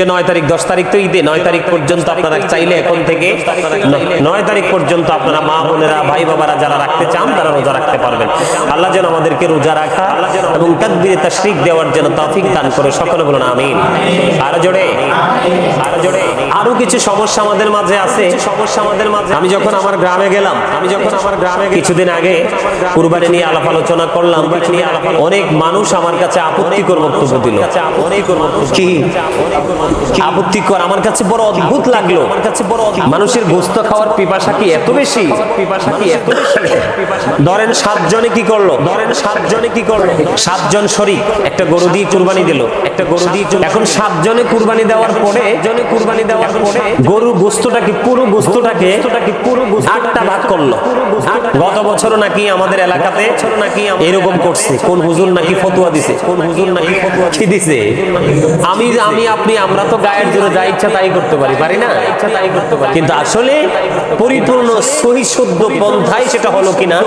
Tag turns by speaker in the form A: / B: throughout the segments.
A: যে নয় তারিখ, দশ তারিখ তো ঈদে, নয় তারিখ পর্যন্ত আপনারা চাইলে এখন থেকে নয় তারিখ পর্যন্ত আপনারা মা বোনেরা, ভাই বাবারা যারা রাখতে চান, তারা রোজা রাখতে পারবেন। আল্লাহ যেন আমাদেরকে রোজা রাখা এবং তাকবিরে তাশরিক দেওয়ার জন্য তৌফিক দান করে সকলে বলুন, আমিন। আরও জোরে আরও জোরে। আরও কিছু সমস্যা আমাদের মাঝে আছে। সমস্যা আমাদের মাঝে আমি যখন আমার গ্রামে গেলাম, আমি যখন আমার গ্রামে কিছুদিন আগে কুরবানি নিয়ে আলাপ আলোচনা করলাম। অনেক মানুষ আমার কাছে আপত্তিকর বক্তব্য দিল। অনেক কি? আপত্তিকর আমার কাছে বড় অদ্ভুত লাগল। আমার কাছে বড় মানুষের গোস্ত খাওয়ার পিপাসা কি এত বেশি? পিপাসা কি এত বেশি? ধরেন সাতজনে কি করল? ধরেন সাতজনে কি করল? সাতজন শরীক একটা গরু দিয়ে কুরবানি দিল একটা গরু দিয়ে এখন সাতজনে কুরবানি দেওয়ার পরে জনে কুরবানি দেওয়ার পরে গরুর গোস্তটাকে পুরো গোস্তটাকে পুরো আটটা ভাগ করল। গত বছর নাকি আমাদের এলাকাতে নাকি এরকম করছে। কোন হুজুর নাকি ফতুয়া দিছে? কোন হুজুর নাকি ফতুয়া কি দিছে? আমি আমি আপনি আমরা তো গায়ের জোরে যা ইচ্ছা তাই করতে পারি পারি না? ইচ্ছা তাই করতে পারি কিন্তু আসলে পরিপূর্ণ সহি শুদ্ধ পন্থায় সেটা হলো কিনা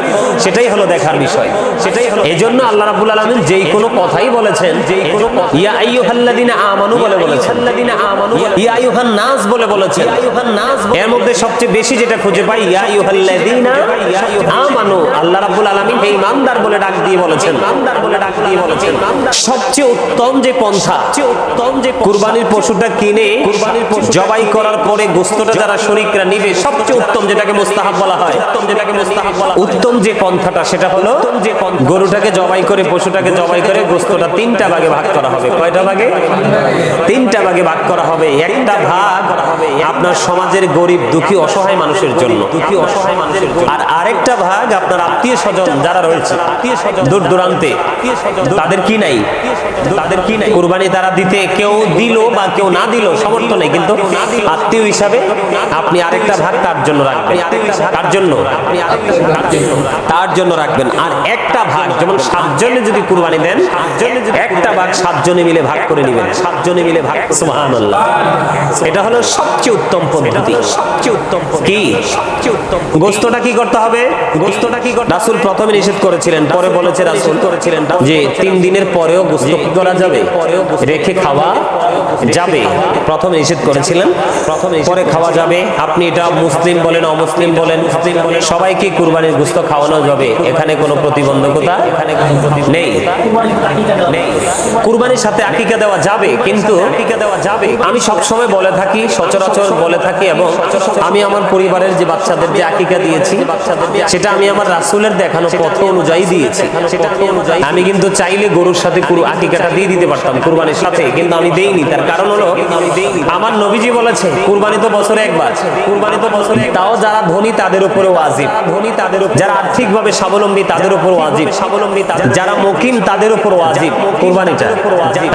A: সেটাই হলো দেখার বিষয়। সেটাই হলো এই জন্য আল্লাহ রাব্বুল আলামিন যেই কোনো কথাই বলেছেন যেই কোনো ইয়া আইয়ুহাল্লাযিনা আমানু বলে বলেছেন। আল্লাযিনা আমানু ইয়া আইয়ুহান নাস বলে বলেছেন। আইয়ুহান নাস এর মধ্যে সবচেয়ে বেশি যেটা খুঁজে পাই ইয়া আইয়ুহাল্লাযিনা আমানু। আল্লাহ রাব্বুল আলামিন এই ইমানদার বলে ডাক দিয়ে বলেছেন। ইমানদার বলে ডাক দিয়ে বলেছেন। সবচেয়ে উত্তম যে পন্থা সবচেয়ে উত্তম যে কুরবানির পশুটা কিনে কুরবানির জবাই করার পরে গোস্তটা যারা শরীকরা নিবে সবচেয়ে উত্তম যেটাকে মুস্তাহাব বলা হয়। উত্তম যেটাকে মুস্তাহাব বলা উত্তম যে পন্থাটা সেটা হলো যে গরুটাকে জবাই করে পশুটাকে জবাই করে গোস্তটা তিনটা ভাগে ভাগ করা হবে। কয়টা ভাগে? তিনটা ভাগে ভাগ করা হবে। একটা ভাগ আপনার সমাজের গরিব দুঃখী অসহায় মানুষের জন্য। দুঃখী অসহায় মানুষের জন্য। আর আরেকটা ভাগ আপনার আত্মীয় স্বজন যারা রয়েছে আত্মীয় স্বজন দূর দূরান্তে তাদের কি নাই? তাদের কি নাই? কুরবানি তারা দিতে কেউ দিল বা কেউ না দিল সমর্থ নেই কিন্তু আত্মীয় হিসাবে আপনি আরেকটা ভাগ তার জন্য রাখবেন। তার জন্য। তার জন্য রাখবেন। আর একটা ভাগ যেমন সাতজনে যদি কুরবানি দেন একটা ভাগ সাতজনে মিলে ভাগ করে নেবেন। সাতজনে মিলে ভাগ সুবহানাল্লাহ। এটা হলো সবচেয়ে উত্তম পদ্ধতি। সবচেয়ে উত্তম কি? সবচেয়ে উত্তম গোস্তটা কি করতে হবে? গোস্তটা কি করতে রাসূল প্রথমে নিষেধ করেছিলেন পরে বলেছে রাসুল। করেছিলেন যে তিন দিনের পরেও গোস্ত করা যাবে। পরেও রেখে খাওয়া যাবে। প্রথমে নিষেধ করেছিলেন। প্রথমে পরে খাওয়া যাবে। আপনি এটা মুসলিম বলেন, অমুসলিম বলেন, মুসলিম বলেন, সবাইকে কুরবানির গুস্ত খাওয়ানো যাবে। এখানে কোনো প্রতিবন্ধকতা এখানে নেই। কুরবানির সাথে আকিকা দেওয়া যাবে, কিন্তু আমি সবসময় বলে থাকি, সচরাচর বলে থাকি এবং আমি আমার পরিবারের যে বাচ্চাদের যে আকিকা দিয়েছি, সেটা আমি আমার রাসুলের দেখানো পথ অনুযায়ী দিয়েছি। আমি কিন্তু চাইলে গরুর সাথে আকিকাটা দিয়ে দিতে পারতাম কুরবানির সাথে, কিন্তু আমি দেইনি। তার কারণ হলো আমার নবীজি বলেছে কুরবানি তো বছরে একবার কুরবানি তো বছরে তাও যারা ধনী তাদের উপরে ওয়াজিব। ধনী তাদের উপর যারা আর্থিকভাবে স্বাবলম্বী তাদের উপর ওয়াজিব। স্বাবলম্বী যারা মকিম তাদের উপর ওয়াজিব। কুরবানিটা।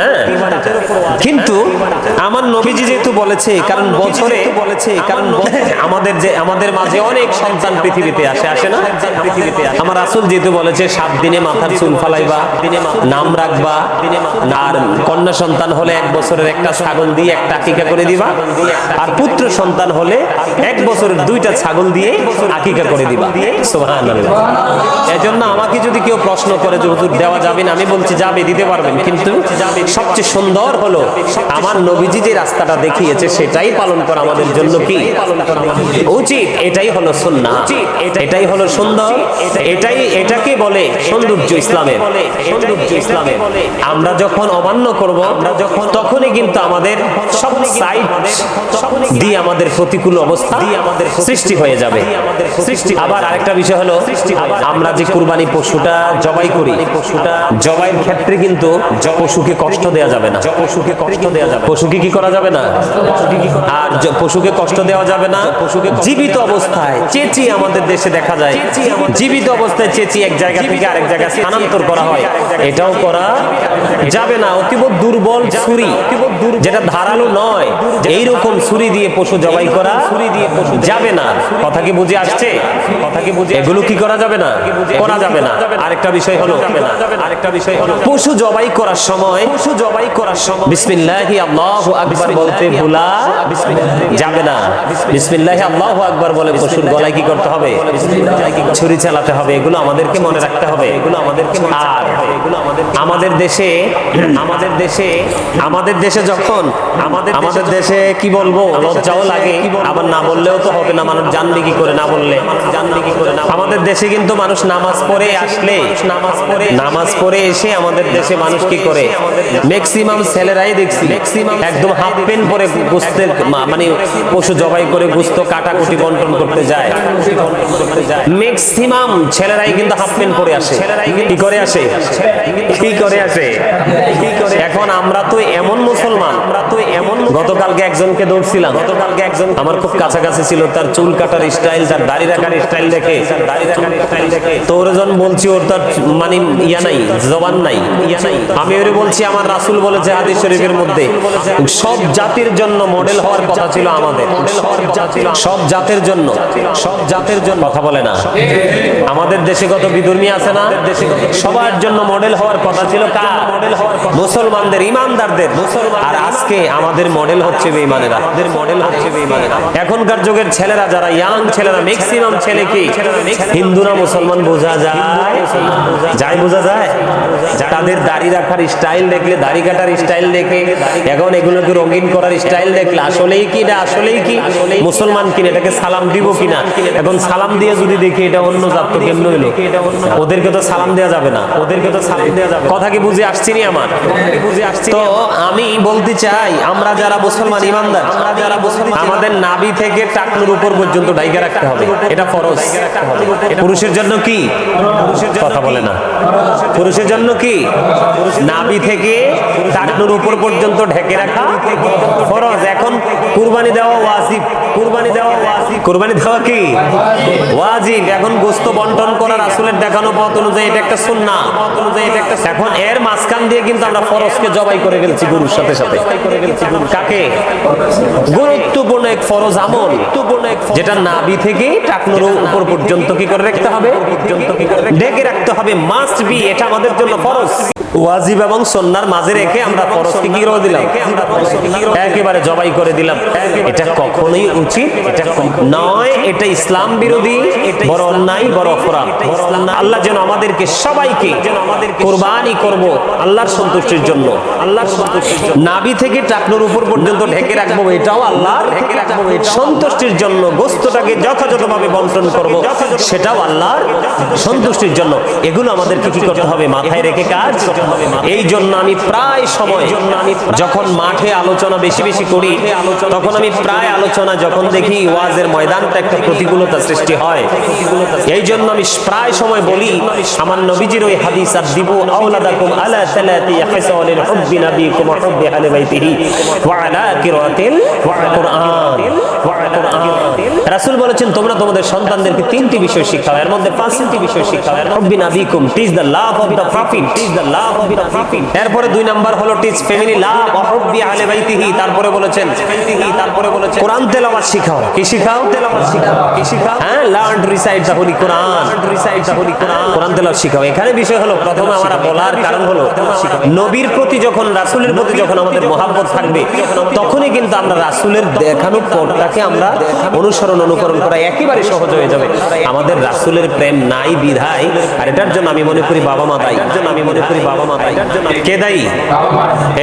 A: হ্যাঁ। কিন্তু আমার নবীজি যেহেতু বলেছে কারণ বছরে বলেছে কারণ আমাদের যে আমাদের মাঝে অনেক সন্তান পৃথিবীতে আসে আসে না? পৃথিবীতে আসে। আমার রাসূল যেহেতু বলেছে সাত দিনে মাথার চুল ফালাইবা নাম রাখবা আর কন্যা সন্তান হলে এক বছরের একটা ছাগল দিয়ে একটা আকিকা করে দিবা। আর পুত্র সন্তান হলে এক বছরের দুইটা ছাগল দিয়ে আকিকা করে দিবা। সুবহানাল্লাহ। এজন্য আমাকে যদি কেউ প্রশ্ন করে যে, হুজুর, দেওয়া যাবে না? আমি বলছি, যাবে, দিতে পারবেন। কিন্তু সবচেয়ে সুন্দর হলো, আমার নবীজি যে রাস্তাটা দেখিয়েছে, সেটাই পালন করা আমাদের জন্য কি? উচিত। এটাই হলো সুন্নাহ। এটাই হলো সুন্দর। এটাই, এটাকে বলে সৌন্দর্য ইসলামের। সৌন্দর্য ইসলামের। আমরা যখন অমান্য করব আমরা যখন তখনই কিন্তু আমাদের সব সাইড দিয়ে আমাদের প্রতিকূল অবস্থা আমাদের সৃষ্টি হয়ে যাবে। সৃষ্টি আবার আরেকটা বিষয় হলো আমরা যে কুরবানি পশুটা জবাই করি পশুটা জবাইয়ের ক্ষেত্রে কিন্তু পশুকে কষ্ট দেওয়া যাবে না। পশুকে কষ্ট দেওয়া যাবে পশুকে কি করা যাবে না? আর পশুকে কষ্ট দেওয়া যাবে না। পশুকে জীবিত অবস্থায় চেঁচিয়ে আমাদের দেশে দেখা যায় জীবিত অবস্থায় চেঁচিয়ে এক জায়গা থেকে আরেক জায়গায় স্থানান্তর করা হয়। এটাও করা যাবে না অতীব দুর্বল ছুরি। যেটা ধারালো নয় এইরকম ছুরি দিয়ে পশু জবাই করা ছুরি দিয়ে পশু যাবে না। কথা কি বুঝে আসছে? কথা কি বুঝে এগুলো কি করা যাবে না? করা যাবে না। আরেকটা বিষয় হলো আরেকটা বিষয় হলো পশু জবাই করার সময় পশু জবাই করার সময় বিসমিল্লাহি আল্লাহু আকবার বলতে ভুলা যাবে না। বিসমিল্লাহি আল্লাহু আকবার বলে পশুর গলায় কি করতে হবে? ছুরি চালাতে হবে এগুলো আমাদেরকে মনে রাখতে হবে। এগুলো আমাদেরকে আর এগুলো আমাদের আমাদের দেশে আমাদের দেশে আমাদের দেশে যখন আমাদের দেশে কি বলব? লজ্জাও লাগে আবার না বললেও তো হবে না মানুষ জানবে কি করে না বললে। জানবে কি করে না আমাদের দেশে কিন্তু মানুষ নামাজ পড়ে আসলে। নামাজ পড়ে নামাজ পড়ে এসে আমাদের দেশে মানুষ কি করে? ম্যাক্সিমাম ছেলেরাই দেখছি। ম্যাক্সিমাম একদম হাফ পেন পরে গুস্তের মানে পশু জবাই করে গুস্ত কাটাকুটি বন্টন করতে যায়। ম্যাক্সিমাম ছেলেরাই কিন্তু হাফ পেন পরে আসে। কি করে আসে? কি করে আসে? কি করে এখন আমরা তো এমন মুসলমান এমন গতকালকে একজনকে দৌড়ছিলাম গতকালকে একজন আমার খুব কাছাকাছি ছিল তার চুল কাটার স্টাইল তার দাড়ি রাখার স্টাইল দেখে। দাড়ি রাখার স্টাইল দেখে তো ওর যখন বলছি ওর তার মানে ইয়া নাই জবান নাই ইয়া নাই। আমি ওরে বলছি আমার রাসূল বলেছে হাদিস শরীফের মধ্যে সব জাতির জন্য মডেল হওয়ার কথা ছিল আমাদের। সব জাতের জন্য সব জাতের জন্য। কথা বলে না। আমাদের দেশে কত বিধর্মী আছে না? সবার জন্য মডেল হওয়ার কথা ছিল কার? মডেল হওয়ার মুসলমানদের ইমানদারদের। মুসলমান আর আজকে আমাদের মডেল হচ্ছে বেঈমানেরা। আমাদের মডেল হচ্ছে বেঈমানেরা। এখনকার যুগের ছেলেরা যারা ইয়াং ছেলেরা ম্যাক্সিমাম ছেলে কি? হিন্দু না মুসলমান বোঝা যায়। যায় বোঝা যায়। তাদের দাড়ি রাখার স্টাইল দেখলে দাড়ি কাটার স্টাইল দেখে এখন এগুলোকে রঙিন করার স্টাইল দেখলে আসলেই কি এটা আসলেই কি? মুসলমান কিনা এটাকে সালাম দিব কিনা? এখন সালাম দিয়ে যদি দেখি এটা অন্য জাত তো কেমন হইল? ওদেরকে তো সালাম দেওয়া যাবে না ওদেরকে তো সালাম দেওয়া যাবে কথা কি বুঝে আসছি নি আমার বুঝে আসছি তো আমি বলতে চাই আমরা যারা মুসলমান ইমানদার আমরা যারা মুসলমান আমাদের নাভি থেকে টাকনুর উপর পর্যন্ত ডাইকা রাখতে হবে। এটা ফরজ। পুরুষের জন্য কি? পুরুষের কথা বলে না। পুরুষের জন্য কি? নাবি থেকে টাকনুর উপর পর্যন্ত ঢেকে রাখা ফরজ। এখন কুরবানি দেওয়া ওয়াজিব। কুরবানি দেওয়া কুরবানি দেওয়া কি? ওয়াজিব। এখন গোস্ত বন্টন করা রাসূলের দেখানো পথ অনুযায়ী এটা একটা সুন্নাহ। অনুযায়ী এটা একটা এখন এর মাঝখান দিয়ে কিন্তু আমরা ফরজকে জবাই করে ফেলছি গরুর সাথে সাথে। কাকে? গুরুত্বপূর্ণ এক ফরজ আমল। যেটা নাভি থেকে টাকনুর উপর পর্যন্ত কি করে রাখতে হবে? ঢেকে রাখতে হবে। মাস্ট বি এটা আমাদের জন্য ফরজ। ওয়াজিব এবং সন্ন্যার মাঝে রেখে আমরা ফরজকে কি করে দিলাম? একেবারে জবাই করে দিলাম। এটা কখনোই উচিত এটা নয় এটা ইসলাম বিরোধী বড় অন্যায় বড় অপরাধ। আল্লাহ যেন আমাদেরকে সবাইকে যেন আমাদের কোরবানি করব আল্লাহর সন্তুষ্টির জন্য। আল্লাহর সন্তুষ্টির জন্য। নাভি থেকে টাকনুর উপর পর্যন্ত ঢেকে রাখব এটাও আল্লাহর ঢেকে রাখব সন্তুষ্টির জন্য গোস্তটাকে যথাযথভাবে বন্টন করব সেটাও আল্লাহর সন্তুষ্টির জন্য। এগুলো আমাদেরকে কি করতে হবে? মাথায় রেখে কাজ এই জন্য আমি প্রায় সময় যখন মাঠে আলোচনা বেশি বেশি করি তখন আমি প্রায় আলোচনা যখন দেখি ওয়াজের ময়দানটা একটা প্রতিকূলতা সৃষ্টি হয়। এই জন্য আমি প্রায় সময় বলি আমার নবীজির ওই হাদিস আর দিব আওলাদাকুম আলা সালাতি হিসালিল হুব্বি নাবিকুম ওয়া হুব্বি আহলি বাইতিহি ওয়া আলা কিরাতিল কুরআন। রাসূল বলেছেন তোমরা তোমাদের সন্তানদেরকে তিনটি বিষয় শিখাও। এর মধ্যে পাঁচটি বিষয় শিখাও। হুব্বি নাবিকুম teach the love of the prophet teach the love of the prophet এরপরে দুই নাম্বার হলো টিচ ফ্যামিলি লাভ ওয়া হুব্বি আহলি বাইতিহি তারপরে বলেছেন তারপরে বলেছেন কোরআন তেলাওয়াত শিখাও। কি শিখাও। তেলাওয়াত শিখাও। কি শিখাও হ্যাঁ learn to recite the holy Quran to recite the holy Quran কোরআন তেলাওয়াত শিখাও। এখানে বিষয় হলো প্রথমে আমরা বলার কারণ হলো নবীর প্রতি যখন রাসূলের প্রতি যখন আমাদের মহাব্বত থাকবে তখনই কিন্তু আমরা রাসূলের দেখানো পথটাকে আমরা অনুসরণ অনুকরণ করা একেবারে সহজ হয়ে যাবে। আমাদের রাসুলের প্রেম নাই, বিধায়, আর এটার জন্য আমি মনে করি বাবা মা দায়ী। জন্য আমি মনে করি বাবা মা দায়ী। কে দায়ী?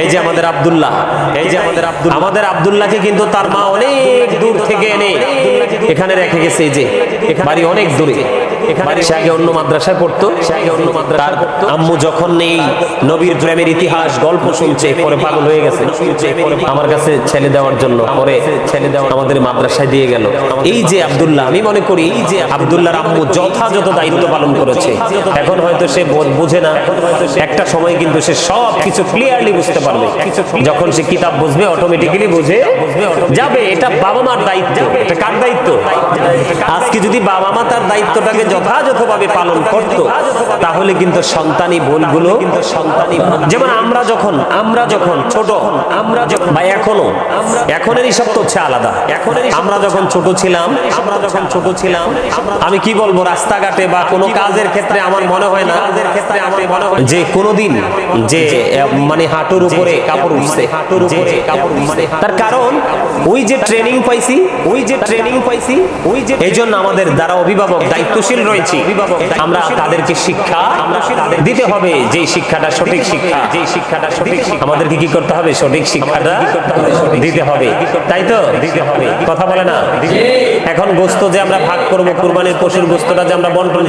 A: এই যে আমাদের আবদুল্লাহ, এই যে আমাদের আব্দুল আমাদের আবদুল্লাহকে কিন্তু তার মা অনেক দূর থেকে এনে এখানে রেখে গেছে যে, বাড়ি অনেক দূরে। সে আগে অন্য মাদ্রাসায় পড়তো আম্মু যখন নেই নবীর প্রেমের ইতিহাস গল্প শুনছে পরে পাগল হয়ে গেছে। আমার কাছে ছেলে দেওয়ার জন্য পরে ছেলে দেওয়া আমাদের মাদ্রাসায় দিয়ে গেল। এই যে আব্দুল্লাহ আমি মনে করি এই যে আব্দুল্লাহর আম্মু যথাযথ দায়িত্ব পালন করেছে। এখন হয়তো সে বোঝ- বুঝে না। একটা সময় কিন্তু সে সব কিছু ক্লিয়ারলি বুঝতে পারবে। যখন সে কিতাব বুঝবে অটোমেটিক্যালি বুঝে যাবে। এটা বাবা মার দায়িত্ব। এটা কার দায়িত্ব? আজকে যদি বাবা মা তার দায়িত্বটাকে যথাযথভাবে পালন করত, তাহলে কিন্তু সন্তানি ভুলগুলো কিন্তু সন্তানি যেমন আমরা যখন আমরা যখন ছোট, আমরা যখন বা এখনও এখনের হিসাব তো হচ্ছে আলাদা। এখনের আমরা যখন ছোট ছিলাম, আমরা যখন ছোট ছিলাম, আমি কি বলব, রাস্তাঘাটে বা কোনো কাজের ক্ষেত্রে আমার মনে হয় না কাজের ক্ষেত্রে আমার মনে হয় যে কোনোদিন যে মানে হাঁটুর উপরে কাপড় উঠছে। হাঁটুর উপরে কাপড় উঠছে তার কারণ, ওই যে ট্রেনিং পাইছি, ওই যে ট্রেনিং পাইছি, ওই যে এই জন্য আমাদের দ্বারা অভিভাবক দায়িত্বশীল রয়েছে। আমরা তাদেরকে শিক্ষা, দিতে হবে যে শিক্ষাটা সঠিক শিক্ষা। যে শিক্ষাটা সঠিক আমাদেরকে কি করতে হবে? সঠিক শিক্ষাটা দিতে হবে। তাই তো? দিতে হবে কথা বলে না? এখন গোস্ত যে আমরা ভাগ করব পশুর গোস্তটা যে আমরা বন্টন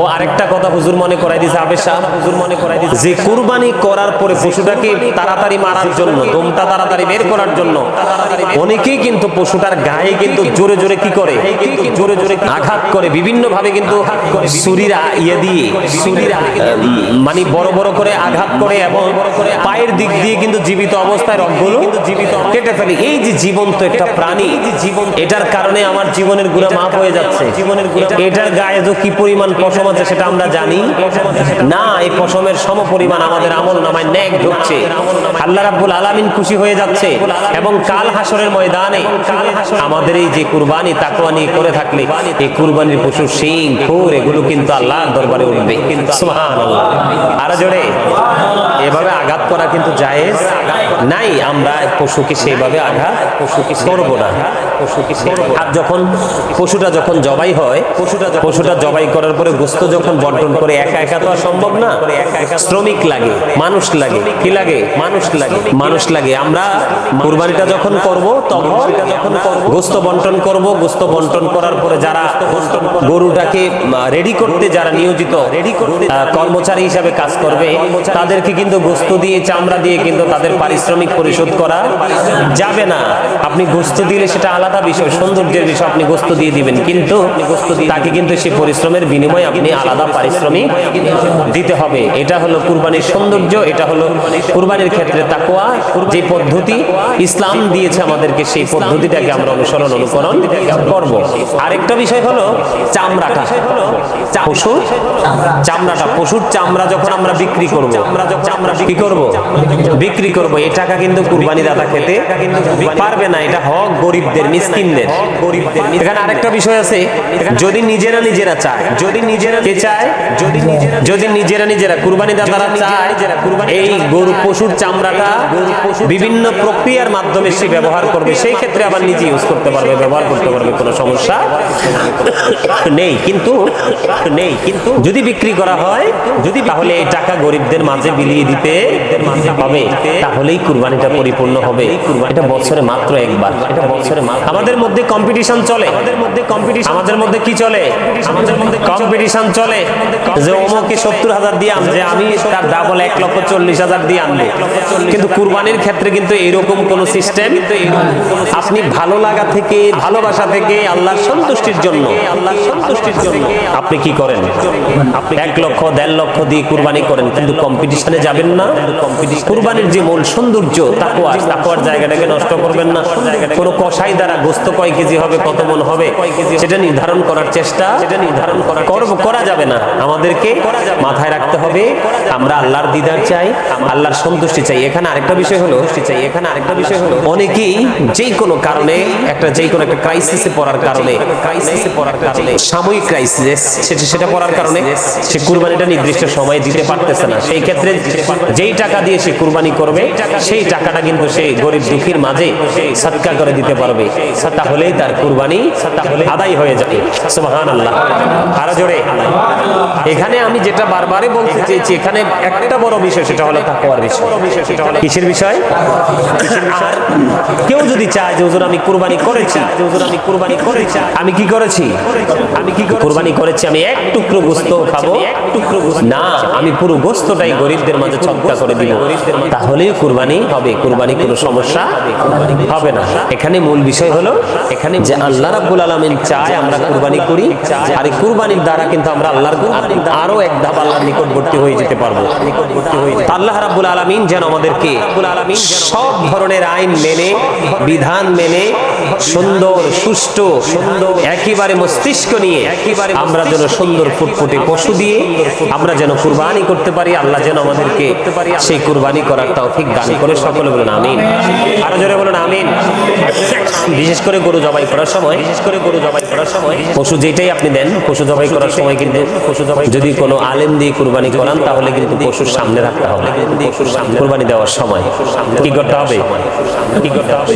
A: ও আরেকটা কথা হুজুর মনে করাই দিয়েছে আবেশ সাহেব হুজুর মনে করাই দিয়েছে যে কুরবানি করার পরে পশুটাকে তাড়াতাড়ি মারার জন্য, দমটা তাড়াতাড়ি বের করার জন্য, অনেকেই কিন্তু পশুটার গায়ে কিন্তু জোরে জোরে কি করে? জোরে জোরে আঘাত করে বিভিন্ন ভাবে কিন্তু ছুরিরা ইয়ে দিয়ে ছুরিরা মানে বড় বড় করে আঘাত করে এবং পায়ের দিক দিয়ে কিন্তু জীবিত অবস্থায় রগগুলো কিন্তু জীবিত কেটে ফেলে। এই যে জীবন্ত একটা প্রাণী জীবন এটার কারণে আমার জীবনের গুণা মাফ হয়ে যাচ্ছে। জীবনের এটার গায়ে যে কি পরিমাণ পশম আছে সেটা আমরা জানি। না এই পশমের সম পরিমাণ আমাদের আমল নামায় ন্যাক ঢুকছে। আল্লাহ রাব্বুল আলামিন খুশি হয়ে যাচ্ছে। এবং কাল হাসরের ময়দানে আমাদের এই যে কুরবানি তাকওয়া নিয়ে করে থাকলে এই কুরবানির পশু সিং খুর, এগুলো কিন্তু আল্লাহর দরবারে উঠবে। কিন্তু আর জোরে। এভাবে আঘাত করা কিন্তু জায়েজ নাই। আমরা পশুকে সেইভাবে আঘাত পশুকে করব না। পশুকে আর যখন পশুটা যখন জবাই হয় পশুটা পশুটা জবাই করার পরে গোস্ত যখন বন্টন করে একা একা তো আর সম্ভব না। শ্রমিক লাগে মানুষ লাগে। কি লাগে? মানুষ লাগে। মানুষ লাগে। আমরা কুরবানিটা যখন করব তখন যখন গোস্ত বন্টন করব। গোস্ত বন্টন করার পরে যারা গরুটাকে রেডি করতে যারা নিয়োজিত রেডি করতে কর্মচারী হিসাবে কাজ করবে তাদেরকে কিন্তু গোস্ত দিয়ে চামড়া দিয়ে কিন্তু তাদের পারিশ্রমিক পরিশোধ করা যাবে না। আপনি গোস্ত দিলে সেটা আলাদা বিষয়, সৌন্দর্যের বিষয় আপনি গোস্ত দিয়ে দিবেন। কিন্তু তাকে কিন্তু সে পরিশ্রমের বিনিময়ে আপনি আলাদা পারিশ্রমিক দিতে হবে। এটা হলো কুরবানির সৌন্দর্য, এটা হলো কুরবানির ক্ষেত্রে তাকোয়া যে পদ্ধতি ইসলাম দিয়েছে আমাদেরকে, সেই পদ্ধতিটাকে আমরা অনুসরণ, অনুকরণ করব। আরেকটা বিষয় হলো চামড়াটা। পশুর চামড়াটা, পশুর চামড়া যখন আমরা বিক্রি করব আমরা যখন আমরা বিক্রি করব? বিক্রি করব। এই টাকা কিন্তু কুরবানি দাতা খেতে পারবে না। এটা হক গরিবদের। মিসকিনদের। গরিবদের এখানে আরেকটা বিষয় আছে যদি নিজেরা নিজেরা চায় যদি নিজেরা কে চায়? যদি যদি নিজেরা নিজেরা কুরবানি দাতারা চায় এই গরু পশুর চামড়াটা বিভিন্ন প্রক্রিয়ার মাধ্যমে সে ব্যবহার করবে সেই ক্ষেত্রে আবার নিজে ইউজ করতে পারবে ব্যবহার করতে পারবে কোনো সমস্যা নেই। কিন্তু নেই। কিন্তু যদি বিক্রি করা হয় যদি তাহলে এই টাকা গরিবদের মাঝে বিলিয়ে দিতে হবে। তাহলেই কুরবানিটা পরিপূর্ণ হবে। এটা বছরে মাত্র একবার। এটা বছরে মাত্র আমাদের মধ্যে কম্পিটিশন চলে। আমাদের মধ্যে কম্পিটিশন আমাদের মধ্যে কি চলে? আমাদের মধ্যে কম্পিটিশন চলে। যে অমুকে সত্তর হাজার দিয়ে আনছে আমি তার ডাবল এক লক্ষ চল্লিশ হাজার দিয়ে আনব। কিন্তু কুরবানির ক্ষেত্রে কিন্তু এরকম কোন সিস্টেম আপনি ভালো লাগা থেকে ভালোবাসা থেকে আল্লাহর সন্তুষ্টির জন্য। আল্লাহর সন্তুষ্টির জন্য আপনি কি করেন? আপনি এক লক্ষ দেড় লক্ষ দিয়ে কুরবানি করেন কিন্তু কম্পিটিশনে যাবেন না। কুরবানির যে মূল সৌন্দর্য তাকুয়া তাকুয়ার জায়গাটাকে নষ্ট করবেন না। কোনো কষাই দ্বারা গোস্ত কয় কেজি হবে কত মন হবে সেটা নির্ধারণ করার চেষ্টা সেটা নির্ধারণ করা করব করা যাবে না। আমাদেরকে মাথায় রাখতে হবে। আমরা আল্লাহর দিদার চাই আল্লাহর সন্তুষ্টি চাই। এখানে আরেকটা বিষয় হলো চাই। এখানে আরেকটা বিষয় হলো অনেকেই যেই কোনো কারণে একটা যেই কোনো একটা ক্রাইসিসে পড়ার কারণে ক্রাইসিসে পড়ার কারণে সাময়িক ক্রাইসিস সেটা সেটা পড়ার কারণে সে কুরবানিটা নির্দিষ্ট সময় দিতে পারতেছে না। সেই ক্ষেত্রে যেই টাকা দিয়ে সে কুরবানি করবে সেই টাকাটা কিন্তু সে গরিব দুঃখীর মাঝে সৎকার করে দিতে পারবে। তাহলেই তার কুরবানি আদায় হয়ে যাবে। সুবহান আল্লাহ আরও জোরে। এখানে আমি যেটা বারবারই বলতে চেয়েছি এখানে একটা বড় বিষয় সেটা হলো তাকওয়ার বিষয়। কিসের বিষয়? আর কেউ যদি চায় যে হুজুর আমি কুরবানি করেছি। হুজুর আমি কুরবানি করেছি। আমি কি করেছি? আমি কি কুরবানি করেছি আমি এক টুকরো গোস্ত খাব। এক টুকরো না আমি পুরো গোস্তটাই গরিবদের মাঝে ছটকা করে দিব। তাহলেই কুরবানি হবে কুরবানি কোনো সমস্যা হবে না। এখানে মূল বিষয় হলো এখানে যে আল্লাহ রাব্বুল আলামিন চায় আমরা কুরবানি করি আর এই কুরবানির দ্বারা কিন্তু আমরা আল্লাহর আরও এক ধাপ আল্লাহর নিকটবর্তী হয়ে যেতে পারব। নিকটবর্তী হয়ে আল্লাহ রাব্বুল আলামিন যেন আমাদেরকে সব ধরনের আইন মেনে বিধান মেনে সুন্দর সুষ্ঠু সুন্দর একেবারে মস্তিষ্ক নিয়ে একেবারে আমরা যেন সুন্দর ফুটফুটে পশু দিয়ে আমরা যেন কুরবানি করতে পারি আল্লাহ যেন আমাদেরকে সেই কুরবানি করার তৌফিক দান করে। সকলে বলেন আমিন। আরও জোরে বলেন আমিন। বিশেষ করে গরু জবাই করার সময় বিশেষ করে গরু জবাই করার সময় পশু যেটাই আপনি দেন পশু জবাই করার সময় কিন্তু পশু জবাই যদি কোনো আলেম দিয়ে কুরবানি করান তাহলে কিন্তু পশুর সামনে রাখতে হবে। পশুর সামনে কুরবানি দেওয়ার সময়। কি করতে হবে? কি করতে হবে।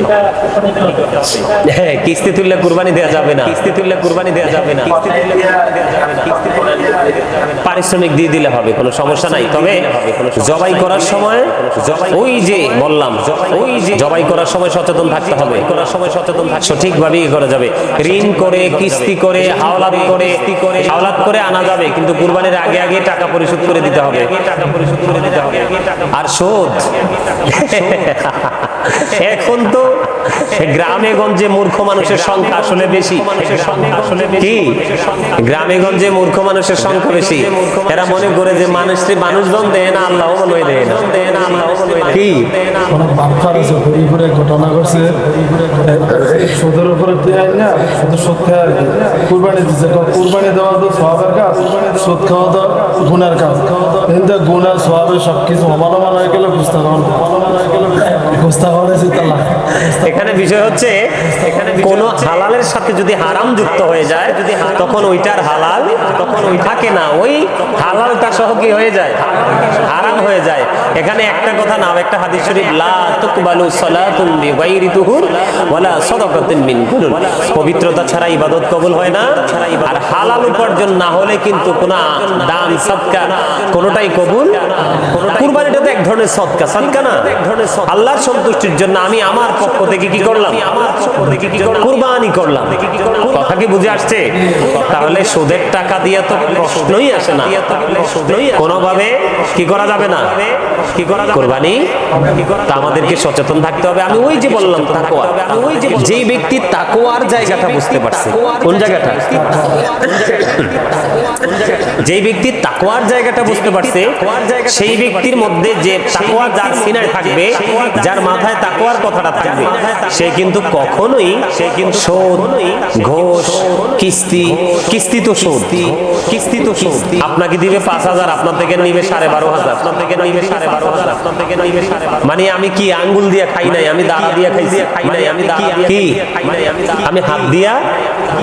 A: হ্যাঁ কিস্তি তুললে কুরবানি দেওয়া যাবে না। কিস্তি তুললে কুরবানি দেওয়া যাবে না। পারিশ্রমিক দিয়ে দিলে হবে কোনো সমস্যা নাই। তবে জবাই করার সময় ওই যে বললাম ওই যে জবাই করার সময় সচেতন থাকতে হবে। করার সময় সচেতন থাকতে সঠিকভাবেই করা যাবে। ঋণ করে কিস্তি করে হাওলাত করে হাওলাত করে আনা যাবে। কিন্তু কুরবানির আগে আগে টাকা পরিশোধ করে দিতে হবে। টাকা পরিশোধ করে দিতে হবে। আর শোধ। এখন তো গ্রামে গঞ্জে মূর্খ মানুষের সংখ্যা আসলে বেশি। কি? গ্রামে গঞ্জে মূর্খ মানুষের সংখ্যা বেশি। এরা মনে করে যে মানুষ মানুষজন দেয় না আল্লাহ হয় দেয় না। কি?
B: না কুরবানি দেওয়া কিন্তু গুনার সবে সব কিছু হয়ে গেলে বুঝতে পারব বুঝতে পারছি তালা
A: এখানে বিষয় হচ্ছে কোন হালালের সাথে যদি হারাম যুক্ত হয়ে যায় তখন ওইটার হালাল তখন ওই থাকে না। ওই হালালটা সহ কি হয়ে যায় হারাম হয়ে যায়। এখানে একটা কথা নাও একটা হাদিস শরীফ লা তুকবালু সালাতুন বিগাইরি তুহুর ওয়ালা সাদাকাতুন মিন গুরুর পবিত্রতা ছাড়া ইবাদত কবুল হয় না। আর হালাল উপার্জন না হলে কিন্তু কোন দান সদকা কোনটাই কবুল কুরবানিটা তো এক ধরনের সদকা সদকা না? এক ধরনের আল্লাহর সন্তুষ্টির জন্য আমি আমার পক্ষ থেকে কি করলাম? কুরবানি করলাম। কথা কি বুঝে আসছে? তাহলে সুদের টাকা দিয়ে তো প্রশ্নই আসে না। কোনোভাবে কি করা যাবে না? কি করা কোরবানি তা আমাদেরকে সচেতন থাকতে হবে। আমি ওই যে বললাম তাকোয়া যে ব্যক্তি তাকোয়ার জায়গাটা বুঝতে পারছে কোন জায়গাটা? যেই ব্যক্তি তাকোয়ার জায়গাটা বুঝতে পারছে সেই ব্যক্তির মধ্যে যে তাকোয়া যার সিনায় থাকবে যার মাথায় তাকোয়ার কথাটা থাকবে। সে কিন্তু কখনোই সে কিন্তু শোধ ঘোষ কিস্তি কিস্তি তো শোধ। কিস্তি তো শোধ। আপনাকে দিবে পাঁচ হাজার আপনার থেকে নিবে সাড়ে বারো হাজার। মানে আমি কি আঙ্গুল দিয়ে খাই নাই? আমি দাঁড়া দিয়ে খাইছি। খাই নাই আমি দাঁড়া দিয়ে আমি হাত দিয়া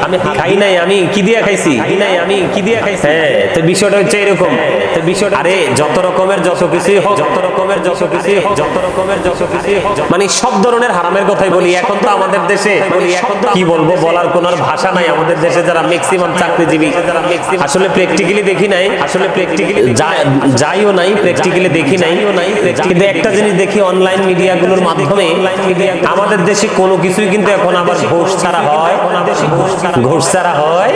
A: আমি খাই নাই আমি কি দিয়া খাইছি? নাই আমি কি দিয়া খাইছি? হ্যাঁ তো বিষয়টা হচ্ছে এরকম। তো বিষয়টা আরে যত রকমের যত কিছুই হোক যত রকমের যত কিছুই হোক যত রকমের যত কিছুই হোক মানে সব ধরনের হারামের কথাই বলি এখন তো আমাদের দেশে বলি এখন কি বলব বলার কোনো ভাষা নাই আমাদের দেশে যারা ম্যাক্সিমাম চাকরিজীবী আসলে প্র্যাকটিক্যালি দেখি নাই আসলে প্র্যাকটিক্যালি যাইও নাই প্র্যাকটিক্যালি দেখি নাই কিন্তু একটা জিনিস দেখি অনলাইন মিডিয়াগুলোর মাধ্যমে আমাদের দেশে কোনো কিছুই কিন্তু এখন আবার ঘোষ ছাড়া হয়। ঘোষ ছাড়া হয়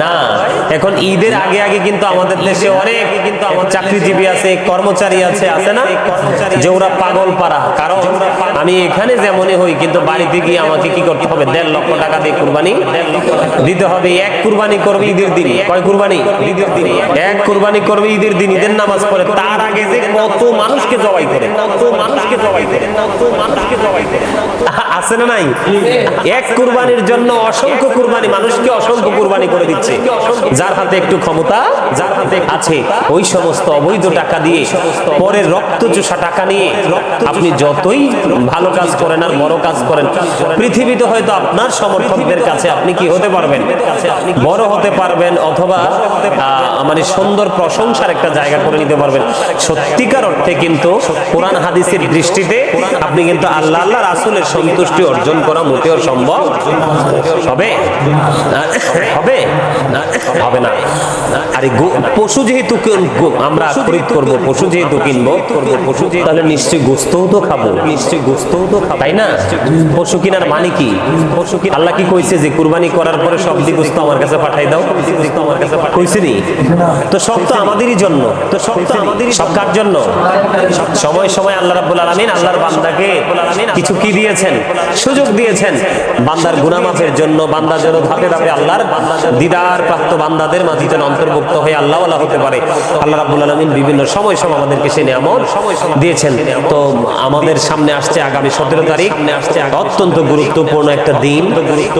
A: না। এখন ঈদের আগে আগে কিন্তু আমাদের দেশে অনেক কিন্তু আমার চাকরিজীবী আছে কর্মচারী আছে আছে না? যে ওরা পাগল পারা কারণ আমি এখানে যেমনই হই কিন্তু বাড়িতে গিয়ে আমাকে কি করতে হবে? দেড় লক্ষ টাকা দিয়ে কুরবানি দিতে হবে। এক কুরবানি করবে ঈদের দিন। কয় কুরবানি? ঈদের দিন এক কুরবানি করবে ঈদের দিন ঈদের নামাজ পড়ে। তার আগে যে কত মানুষকে জবাই করে। কত মানুষকে জবাই করে। কত মানুষকে জবাই করে। আছে না নাই? এক কুরবানির জন্য অসংখ্য কুরবানি মানুষকে অসংখ্য কুরবানি করে দিচ্ছে। যার হাতে একটু ক্ষমতা যার হাতে আছে ওই সমস্ত অবৈধ টাকা দিয়ে পরে রক্ত চোষা টাকা নিয়ে আপনি যতই ভালো কাজ করেন আর বড় কাজ করেন পৃথিবীতে হয়তো আপনার সমর্থকদের কাছে আপনি কি হতে পারবেন? বড় হতে পারবেন? অথবা মানে সুন্দর প্রশংসার একটা জায়গা করে নিতে পারবেন। সত্যিকার অর্থে কিন্তু কোরআন হাদিসের দৃষ্টিতে আপনি কিন্তু আল্লাহ আল্লাহ রাসুলের সন্তুষ্টি অর্জন করা মোটেও সম্ভব হবে। হবে। হবে না। আরে পশু যেহেতু আমরা খরিদ করব পশু যেহেতু কিনবো করব পশু তাহলে নিশ্চয়ই গোস্তও তো খাব। নিশ্চয়ই গোস্তও তো খাব। তাই না? পশু কিনার মানে কি? পশু কি আল্লাহ কি কইছে যে কুরবানি করার পরে সব গোস্ত আমার কাছে পাঠাই দাও? আমার কাছে কইছে নি? তো সব তো আমাদেরই জন্য। তো সব তো আমাদেরই সব কার জন্য? সময় সময় আল্লাহ রাব্বুল আলামিন আল্লাহর বান্দাকে কিছু কি দিয়েছেন? সুযোগ দিয়েছেন। বান্দার গুনাহ মাফের জন্য বান্দার বান্দা যেন ধাপে ধাপে আল্লাহর দিদার প্রাপ্ত বান্দাদের যেন অন্তর্ভুক্ত হয়ে আল্লাহ আল্লাহ হতে পারে। আল্লাহ রাব্বুল আলামিন বিভিন্ন সময় সময় আমাদেরকে সে নিয়ামত দিয়েছেন। তো আমাদের সামনে আসছে আগামী সতেরো তারিখ। আসছে অত্যন্ত গুরুত্বপূর্ণ একটা দিন।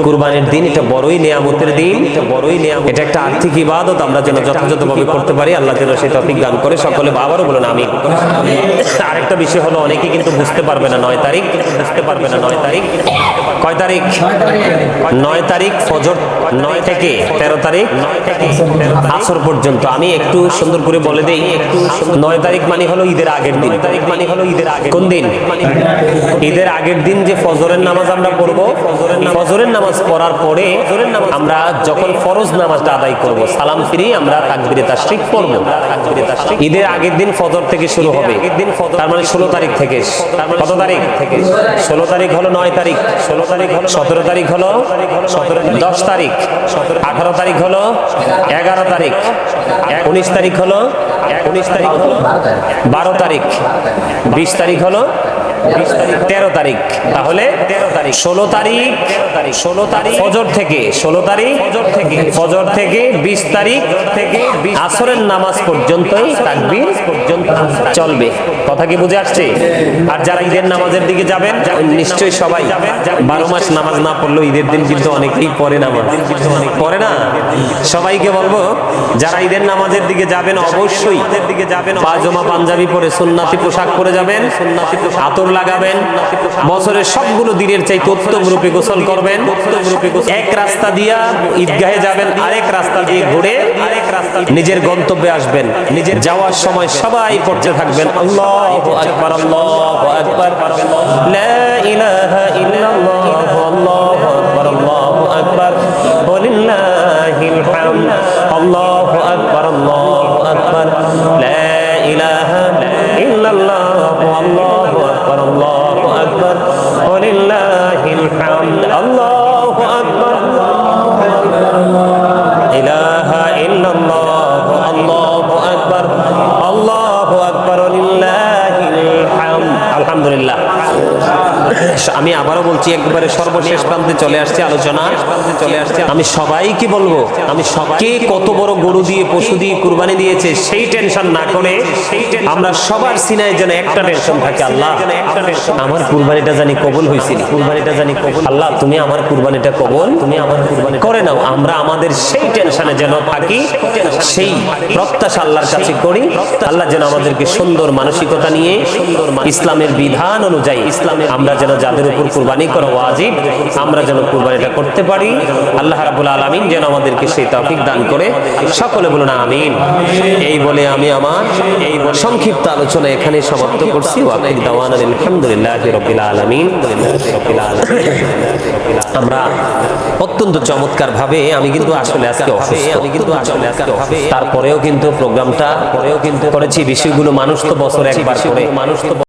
A: কুরবানির দিন, এটা বড়ই নিয়ামতের দিন। বড়ই নিয়ামত এটা একটা আর্থিক ইবাদত, আমরা যেন যথাযথভাবে করতে পারি। আল্লাহ যেন সেই তফিক দান করে সকলে আবারও বলুন আমি আরেকটা বিষয় হলো, অনেকে কিন্তু বুঝতে পারবে না নয় তারিখ। বুঝতে পারবে না নয় তারিখ। কয় তারিখ? নয় তারিখ ফজর, নয় থেকে তেরো তারিখ। আসর পর্যন্ত। আমি একটু সুন্দর করে বলে দিই, নয় তারিখ মানে হলো ঈদের আগের দিন। তারিখ মানে হলো ঈদের আগে কোন দিন? ঈদের আগের দিন যে ফজরের নামাজ আমরা পড়ব, ফজরের নামাজ পড়ার পরে আমরা যখন ফরজ নামাজটা আদায় করব, সালাম ফিরি আমরা তাকবিরে তাশরিক পড়ব। ঈদের আগের দিন ফজর থেকে শুরু হবে। তার মানে ষোলো তারিখ থেকে। কত তারিখ? থেকে ষোলো তারিখ হলো নয় তারিখ। ষোলো সতেরো তারিখ হলো দশ তারিখ, আঠারো তারিখ হলো, এগারো তারিখ, উনিশ তারিখ হলো, উনিশ তারিখ, বারো তারিখ, বিশ তারিখ হলো তেরো তারিখ। তাহলে ষোলো তারিখ ষোলো তারিখ, ফজর থেকে, ষোলো তারিখ, ফজর থেকে ফজর থেকে বিশ তারিখ থেকে আসরের নামাজ পর্যন্ত চলবে। কথা কি বুঝে আসছে? আর যারা ঈদের নামাজের দিকে যাবেন, নিশ্চয়ই সবাই বারো মাস নামাজ না পড়লেও ঈদের দিন কিন্তু অনেকেই পড়ে নামাজ পড়ে না? সবাইকে বলব, যারা ঈদের নামাজের দিকে যাবেন, অবশ্যই দিকে যাবেন পায়জামা পাঞ্জাবি পরে সুন্নাতি পোশাক পরে যাবেন, আতর লাগাবেন, বছরের সবগুলো দিনের চাই উত্তম রূপে গোসল করবেন, এক রাস্তা দিয়া ঈদগাহে যাবেন, আরেক রাস্তা দিয়ে ঘুরে আরেক রাস্তা নিজের গন্তব্যে আসবেন, নিজের যাওয়ার সময় সবাই পড়তে থাকবেন, আল্লাহ আকবার আল্লাহ আকবার, লা ইলাহা ইল্লাল্লাহ, আল্লাহু আকবার আল্লাহু আকবার, ওয়ালিল্লাহিল হামদ, আল্লাহু আকবার আল্লাহু আকবার আমি আবারও বলছি, একবারে সর্বশেষ প্রান্তে চলে আসছে আলোচনা। চলে আসছে আমি সবাইকে বলব, আমি সবাইকে কত বড় গরু দিয়ে, পশু দিয়ে কুরবানি দিয়েছে, সেই টেনশন না করে আমরা সবার সিনায় যেন একটা টেনশন থাকে, আল্লাহ। আমার কুরবানিটা জানি কবুল হয়েছিল। কুরবানিটা জানি কবুল আল্লাহ, তুমি আমার কুরবানিটা কবুল তুমি আমার কুরবানি করে নাও। আমরা আমাদের সেই টেনশনে যেন থাকি, সেই প্রত্যাশা আল্লাহর কাছে করি। আল্লাহ যেন আমাদেরকে সুন্দর মানসিকতা নিয়ে সুন্দর ইসলামের বিধান অনুযায়ী ইসলামের আমরা যেন যাদের উপর কুরবানি করা ওয়াজিব আমরা যেন কুরবানিটা করতে পারি। আল্লাহ রাবুল আলমিন যেন আমাদেরকে সেই তৌফিক দান করে। সকলে বলুন আমিন। এই বলে আমি আমার এই সংক্ষিপ্ত আলোচনা এখানে সমাপ্ত করছি। দাওয়ান আলহামদুলিল্লাহ রবিল আলমিন। আমরা অত্যন্ত চমৎকার ভাবে আমি কিন্তু আসলে আজকে অসুস্থ। আমি কিন্তু আসলে আজকে। তারপরেও কিন্তু প্রোগ্রামটা পরেও কিন্তু করেছি। বিষয়গুলো মানুষ তো বছর একবার করে। মানুষ তো